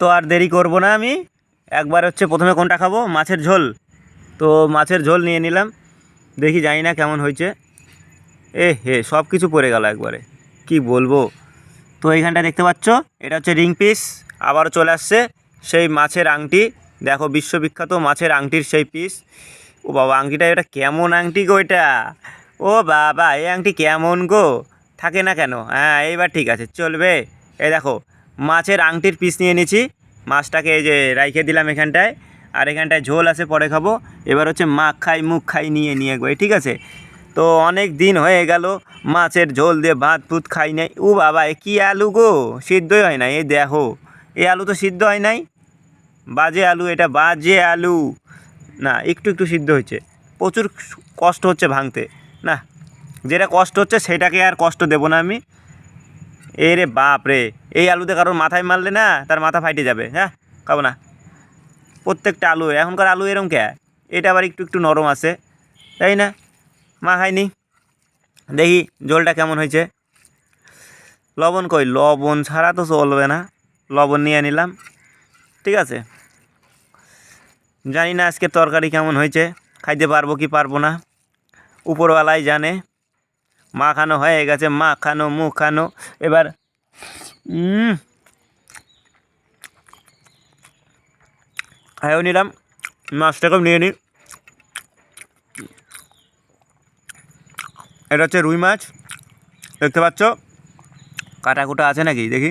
তো আর দেরি করব না আমি। একবার হচ্ছে প্রথমে কোনটা খাব? মাছের ঝোল। তো মাছের ঝোল নিয়ে নিলাম। দেখি জানি না কেমন হয়েছে। এ হে, সব কিছু পড়ে গেল একবারে। কি বলব? তো এইখানটা দেখতে পাচ্ছ? এটা হচ্ছে রিং পিস। আবারও চলে আসছে সেই মাছের আংটি। দেখো বিশ্ববিখ্যাত মাছের আংটির সেই পিস। ও বাবা, আংটিটা এটা কেমন আংটি গো এটা? ও বাবা, এই আংটি কেমন গো? থাকে না কেন? হ্যাঁ এইবার ঠিক আছে, চলবে। এই দেখো মাছের আংটির পিস নিয়ে নিয়েছি মাছটাকে এই যে রাইখে দিলাম এখানটায়। আর এখানটায় ঝোল আছে, পরে খাব। এবার হচ্ছে মাখ খাই, মুখ খাই নিয়ে নিয়ে গো ঠিক আছে? তো অনেক দিন হয়ে গেল, মাছের ঝোল দিয়ে ভাত ফুত খাই নাই। ও বাবা কী আলু গো? সিদ্ধই হয় না এই দেখো। এই আলু তো সিদ্ধ হয় নাই। বাজে আলু এটা, বাজে আলু। না, একটু একটু সিদ্ধ হয়েছে। প্রচুর কষ্ট হচ্ছে ভাঙতে। না, যেটা কষ্ট হচ্ছে, সেটাকে আর কষ্ট দেবো না আমি। এ রে বাপ রে এই আলুতে কারোর মাথায় মারলে না তার মাথা ফাইটে যাবে হ্যাঁ? খাব না। প্রত্যেকটা আলু, এখনকার আলু এরম কে? এটা আবার একটু একটু নরম আছে, তাই না? মা খাইনি দেখি জলটা কেমন হয়েছে। লবণ কই? লবণ ছাড়া তো চলবে না। লবণ নিয়ে নিলাম। ঠিক আছে। জানি না আজকে তরকারি কেমন হয়েছে। খাইতে পারব কি পারব না। উপরওয়ালাই জানে। মাখানো হয়ে গেছে, মাখানো, মুখানো। এবার খাইও নিলাম মাছটাকেও নিয়ে নিই এটা হচ্ছে রুই মাছ, দেখতে পাচ্ছ? কাটা কুটা আছে নাকি, দেখি।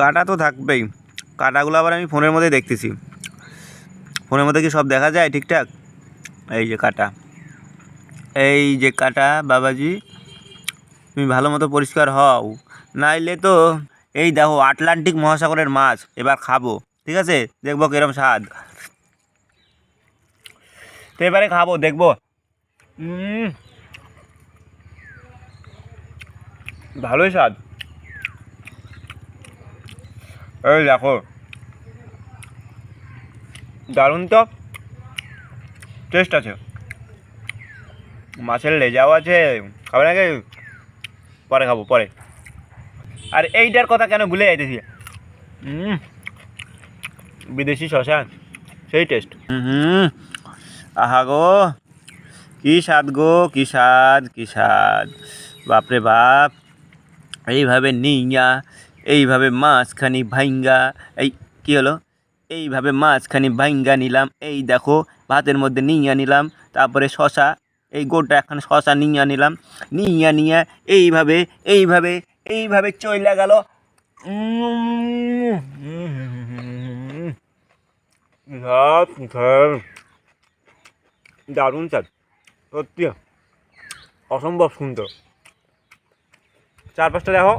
কাটা তো থাকবেই। কাটাগুলো আবার আমি ফোনের মধ্যে দেখতেছি। ফোনের মধ্যে কি সব দেখা যায় ঠিকঠাক? এই যে কাটা। এই যে কাটা, বাবাজি। তুমি ভালো মতো পরিষ্কার হও। নাইলে তো এই দেখো আটলান্টিক মহাসাগরের মাছ, এবার খাব। ঠিক আছে? দেখব কিরম স্বাদ। তো এবারে খাব, দেখব। ভালোই স্বাদ। এই দেখো। দারুণ তো। টেস্ট আছে। মাছের লেজাও আছে। খাবে নাকি? পরে খাব, পরে। আর এইটার কথা কেন ভুলে যাইতেছি? বিদেশি শশা, সেই টেস্ট আহা গো, কি স্বাদ গো, কি স্বাদ কি স্বাদ। বাপরে বাপ, এইভাবে নিয়া এইভাবে মাছখানি ভাইঙ্গা, এই কি হলো? এইভাবে মাছখানি ভাইঙ্গা নিলাম, এই দেখো, ভাতের মধ্যে নিয়া নিলাম, তারপরে শশা এই গোটা এখন শশা নিয়ে নিলাম। নিয়ে, নিয়া এইভাবে এইভাবে এইভাবে চইলা গেল। দারুণ চাঁদ সত্যি, অসম্ভব সুন্দর। চারপাশটা দেখো,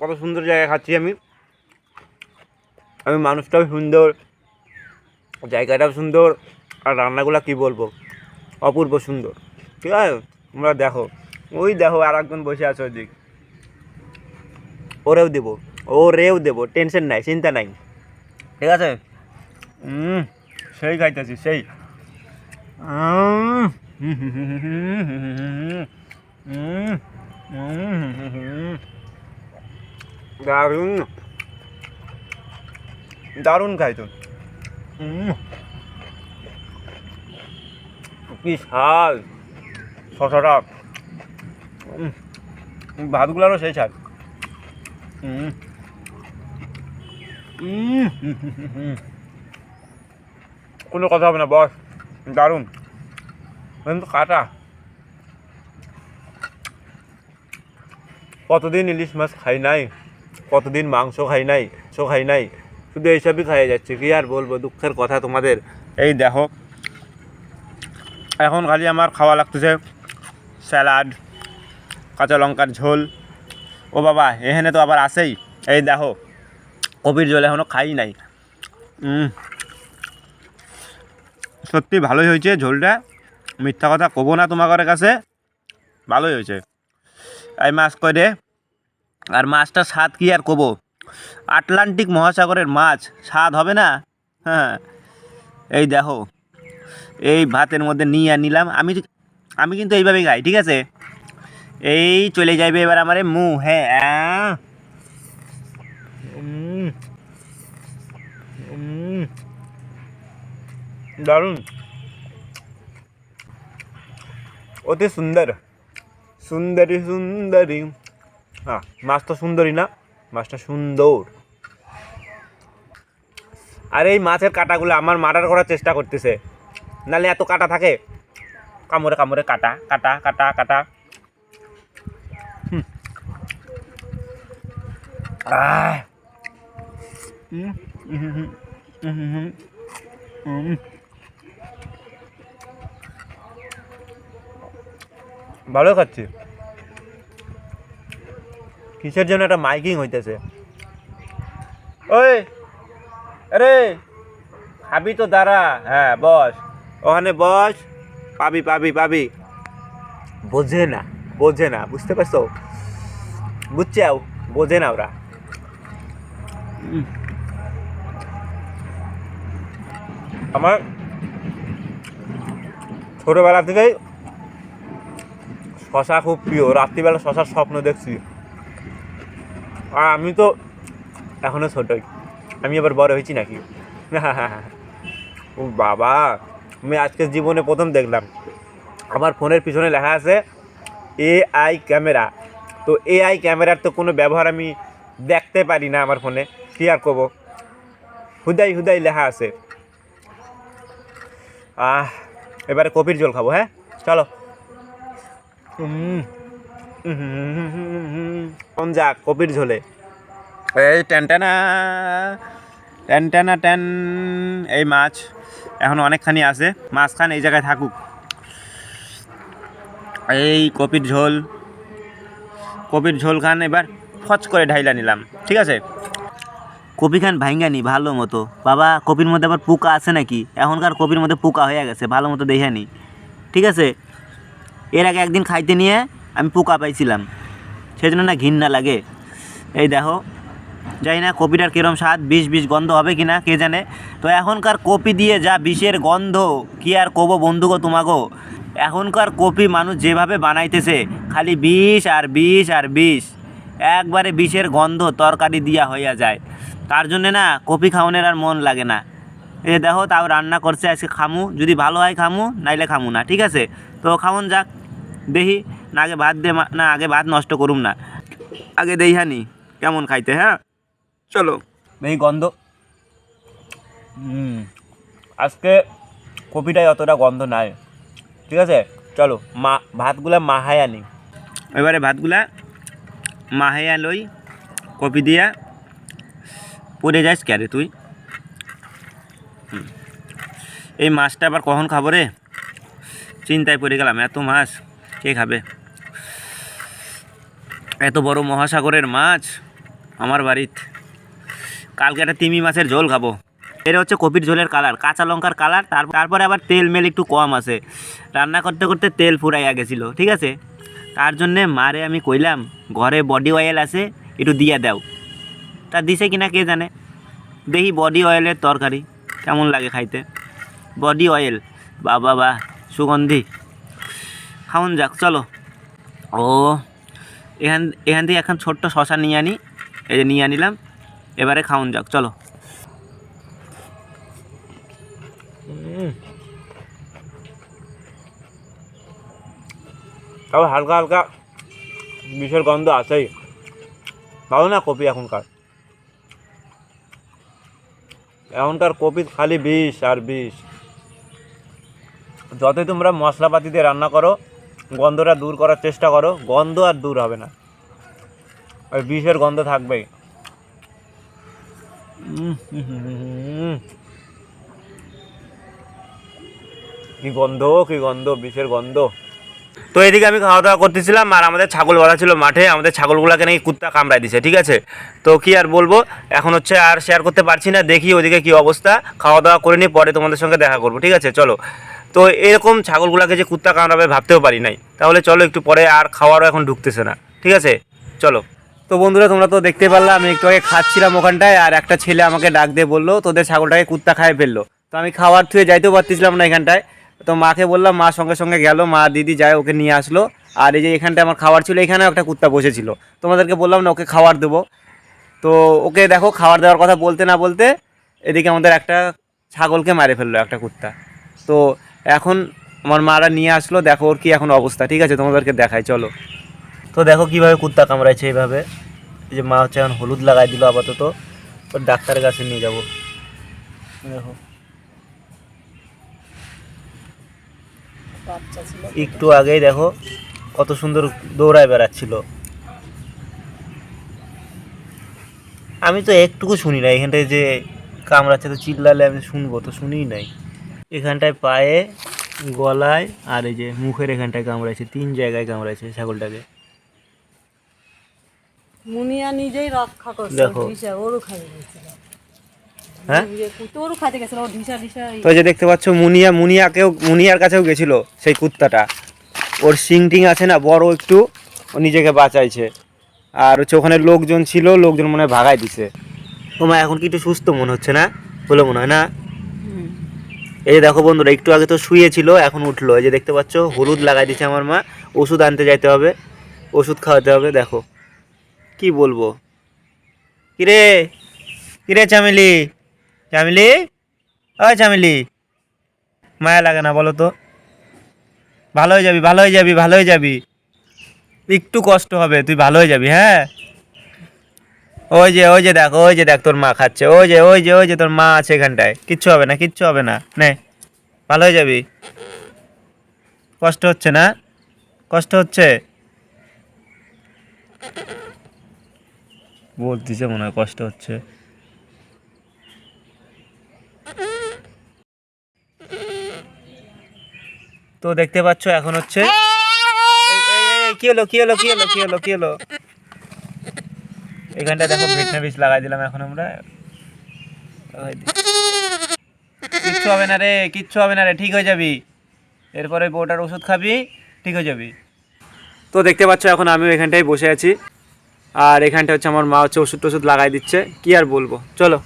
কত সুন্দর জায়গায় খাচ্ছি আমি। আমি মানুষটাও সুন্দর, জায়গাটাও সুন্দর, আর রান্নাগুলো কি বলব? অপূর্ব সুন্দর ঠিক আছে তোমরা দেখো ওই দেখো আর একজন বসে আছে ওই দিক ওরেও দেবো ওরেও দেবো টেনশন নাই চিন্তা নাই ঠিক আছে হুম সেই খাইতেছি সেই দারুণ দারুণ খাইতো উম, কি স্বাদ? শশাটা উম, ভাতগুলোরও সেই স্বাদ। কোনো কথা হবে না বস। দারুণ। কিন্তু কাটা। কতদিন ইলিশ মাছ খাই নাই? কতদিন মাংস খাই নাই? মাংস খাই নাই? শুধু এইসবই খাইয়ে যাচ্ছে। কি আর বলব? দুঃখের কথা তোমাদের। এই দেখো এখন খালি আমার খাওয়া লাগতেছে স্যালাড, কাঁচা লঙ্কার ঝোল। ও বাবা, এখানে তো আবার আসেই এই দেখো কবির ঝোল এখনও খাই নাই। সত্যি ভালোই হয়েছে ঝোলটা। মিথ্যা কথা কবো না তোমাদের কাছে। ভালোই হয়েছে। এই মাছ করে আর মাছটা স্বাদ কি আর কবো? আটলান্টিক মহাসাগরের মাছ, স্বাদ হবে না? হ্যাঁ। এই দেখো এই ভাতের মধ্যে নিয়ে নিলাম। আমি আমি কিন্তু এইভাবে খাই, ঠিক আছে? এই চলে যাবে এবার আমার মু হ্যাঁ দারুণ। অতি সুন্দর। সুন্দরী সুন্দরী। হ্যাঁ মাছ তো সুন্দরী না, মাছটা সুন্দর। আর এই মাছের কাটাগুলো আমার মার্ডার করার চেষ্টা করতেছে। নালে এত কাটা থাকে। কামড়ে কামড়ে কাটা কাটা কাটা কাটা। ভালো খাচ্ছি। কিসের জন্য একটা মাইকিং হইতেছে? ওই, আরে, খাবি তো দাঁড়া। হ্যাঁ বস। ওখানে বস। পাবি পাবি পাবি। বোঝে না বোঝে না, বুঝতে পারছ? বুঝছে বোঝে না ওরা। আমার ছোটবেলা থেকেই শশা খুব প্রিয়, রাত্রিবেলা শশার স্বপ্ন দেখছি। আর আমি তো এখনও ছোটই, আমি আবার বড় হয়েছি নাকি? হ্যাঁ হ্যাঁ হ্যাঁ ও বাবা! আমি আজকে জীবনে প্রথম দেখলাম। আমার ফোনের পিছনে লেখা আছে এআই ক্যামেরা তো এআই ক্যামেরার তো কোনো ব্যবহার আমি দেখতে পারি না আমার ফোনে, কি আর করব? হুদাই হুদাই লেখা আছে। আহ, এবারে কপির জল খাব হ্যাঁ? চলো। কোন যাক কপির ঝোলে। এই ট্যানটানা ট্যানটানা ট্যান এই মাছ। এখন অনেকখানি আছে মাছখান এই জায়গায় থাকুক। এই কপির ঝোল কপির ঝোল খান, এবার ফচ করে ঢাইলা নিলাম, ঠিক আছে? কপি খান নি ভালো মতো। বাবা, কপির মধ্যে আবার পোকা আছে নাকি? এখনকার কপির মধ্যে পোকা হয়ে গেছে, ভালো মতো দেখে নি। ঠিক আছে? এর আগে একদিন খাইতে নিয়ে আমি পোকা পাইছিলাম। সেই জন্য না ঘিন্না লাগে। এই দেখো জানি না কপিটার কিরম স্বাদ, বিষ বিষ গন্ধ হবে কি না কে জানে। তো এখনকার কপি দিয়ে যা বিষের গন্ধ, কি আর কব বন্ধুগো তোমাগো? এখনকার কপি মানুষ যেভাবে বানাইতেছে, খালি বিষ আর বিষ আর বিষ। একবারে বিষের গন্ধ তরকারি দিয়া হইয়া যায়। তার জন্যে না কপি খাওয়ানোর আর মন লাগে না। এ দেখো, তাও রান্না করছে, আজকে খামু। যদি ভালো হয় খামু, নাইলে খামু না, ঠিক আছে? তো খাওন যাক, দেখি। না আগে ভাত দে না, আগে ভাত নষ্ট করুম না। আগে দেই হানি, কেমন খাইতে হ্যাঁ? চলো। এই গন্ধ। হুম আজকে কপিটাই অতটা গন্ধ নাই। ঠিক আছে? চলো মা ভাতগুলা মাহায় আনি। এবারে ভাতগুলা মাহাইয়া লই কপি দিয়া পড়ে যাস ক্যারে তুই? এই মাছটা আবার কখন খাব রে? চিন্তায় পড়ে গেলাম এত মাছ কে খাবে? এত বড় মহাসাগরের মাছ আমার বাড়িতে। কালকে একটা তিমি মাছের ঝোল খাব। এটা হচ্ছে কপির ঝোলের কালার কাঁচা লঙ্কার কালার তার তারপরে আবার তেল মেল একটু কম আছে। রান্না করতে করতে তেল ফুরাইয়া গেছিল, ঠিক আছে? তার জন্যে মারে আমি কইলাম, ঘরে বডি অয়েল আছে, একটু দিয়া দাও। তা দিছে কিনা কে জানে? দেখি বডি অয়েলের তরকারি, কেমন লাগে খাইতে? বডি অয়েল বাবা বা, সুগন্ধি। খাওন যাক, চলো। ও, এখান এখান থেকে এখন ছোট্ট শশা নিয়ে আনি, এই যে নিয়ে আনিলাম। এবারে খাওন যাক, চলো। তাও হালকা হালকা বিষের গন্ধ আছেই। ভালো না কপি এখনকার? এখনকার কপি খালি বিষ আর বিষ। যতই তোমরা মশলাপাতি দিয়ে রান্না করো, গন্ধটা দূর করার চেষ্টা করো, গন্ধ আর দূর হবে না। ওই বিষের গন্ধ থাকবেই উম, হুম, হুম, হুম, হুম। কি গন্ধ কি গন্ধ, বিষের গন্ধ। তো এদিকে আমি খাওয়া দাওয়া করতেছিলাম, আর আমাদের ছাগল বাঁধা ছিল মাঠে, আমাদের ছাগলগুলোকে নাকি কুত্তা কামড়ায় দিছে, ঠিক আছে? তো কি আর বলব, এখন হচ্ছে আর শেয়ার করতে পারছি না, দেখি ওদিকে কি অবস্থা, খাওয়া দাওয়া করে নিই পরে তোমাদের সঙ্গে দেখা করব, ঠিক আছে? চলো। তো এরকম ছাগলগুলোকে যে কুত্তা কামড়াবে ভাবতেও পারি নাই। তাহলে চলো একটু পরে আর খাওয়ারও এখন ঢুকতেছে না, ঠিক আছে? চলো। তো বন্ধুরা, তোমরা তো দেখতে পারলাম আমি একটু আগে খাচ্ছিলাম ওখানটায়, আর একটা ছেলে আমাকে ডাক দিয়ে বলল, তোদের ছাগলটাকে কুত্তা খায় ফেলল। তো আমি খাওয়ার থুয়ে যাইতেও পারতেছিলাম না এখানটায়। তো মাকে বললাম, মা সঙ্গে সঙ্গে গেল, মা দিদি যায় ওকে নিয়ে আসলো। আর এই যে এখানটায় আমার খাবার ছিল, এখানেও একটা কুত্তা বসেছিল। তোমাদেরকে বললাম না, ওকে খাবার দেবো। তো ওকে দেখো খাবার দেওয়ার কথা বলতে না বলতে, এদিকে আমাদের একটা ছাগলকে মারে ফেলল, একটা কুত্তা। তো এখন আমার মারা নিয়ে আসলো, দেখো ওর কি এখন অবস্থা। ঠিক আছে, তোমাদেরকে দেখাই, চলো। তো দেখো কীভাবে কুত্তা কামড়াইছে এইভাবে। এই যে মা হচ্ছে এখন হলুদ লাগাই দিল আপাতত। ওর ডাক্তারের কাছে নিয়ে যাব। দেখো। একটু আগেই দেখো কত সুন্দর দৌড়ায় বেড়াচ্ছিল। আমি তো একটুকু শুনি না এখানটায় যে কামড়াচ্ছে তো চিল্লালে আমি শুনব, তো শুনিই নাই। এখানটায় পায়ে, গলায় আর এই যে মুখের এখানটায় কামড়াইছে, তিন জায়গায় কামড়াইছে ছাগলটাকে। মুনিয়া নিজেই রক্ষা করছে দেখো। ঢিসা ওরও খাইয়ে গেছিল হ্যাঁ? ইয়ে খাইতে গেছিল ওর ঢিসা ঢিসা তো এই যে দেখতে পাচ্ছ মুনিয়া মুনিয়াকেও মুনিয়ার কাছেও গেছিল সেই কুত্তাটা। ওর সিং টিং আছে না বড় একটু ও নিজেকে বাঁচাইছে। আর হচ্ছে ওখানে লোকজন ছিল লোকজন মনে হয় ভাগাই দিছে। তোমার এখন কি একটু সুস্থ মনে হচ্ছে না? বলে মনে হয় না? এই যে দেখো বন্ধুরা একটু আগে তো শুয়েছিল এখন উঠল। এই যে দেখতে পাচ্ছ হলুদ লাগাই দিচ্ছে আমার মা ওষুধ আনতে যাইতে হবে ওষুধ খাওয়াতে হবে দেখো। কি বলব? কিরে? কিরে চামেলি? চামেলি? ওই চামেলি। মায়া লাগে না বলো তো? ভালো হয়ে যাবি ভালো হয়ে যাবি ভালো হয়ে যাবি। একটু কষ্ট হবে, তুই ভালো হয়ে যাবি হ্যাঁ? ওই যে ওই যে দেখ, ওই যে দেখ তোর মা খাচ্ছে। ওই যে ওই যে ওই যে তোর মা আছে এখানটায়। কিচ্ছু হবে না, কিচ্ছু হবে না। নে ভালো হয়ে যাবি। কষ্ট হচ্ছে না? কষ্ট হচ্ছে? বলতিছে, মনে হয় কষ্ট হচ্ছে। তো দেখতে পাচ্ছ, এখন হচ্ছে কি হলো কি হলো কি হলো কি হলো কি হলো? এখানটা দেখো ভেটনা বিষ লাগাই দিলাম এখন আমরা। কিচ্ছু হবে না রে, কিচ্ছু হবে না রে, ঠিক হয়ে যাবি। এরপরে বউটার ওষুধ খাবি, ঠিক হয়ে যাবি। তো দেখতে পাচ্ছ, এখন আমিও এখানটায় বসে আছি। আর এখানটা হচ্ছে আমার মা হচ্ছে ওষুধ টষুধ লাগাই দিচ্ছে। কি আর বলব? চলো।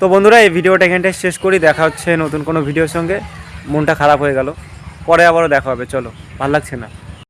তো বন্ধুরা, এই ভিডিওটা এখানটায় শেষ করি। দেখা হচ্ছে নতুন কোনো ভিডিওর সঙ্গে। মনটা খারাপ হয়ে গেল। পরে আবারও দেখা হবে। চলো, ভালো লাগছে না?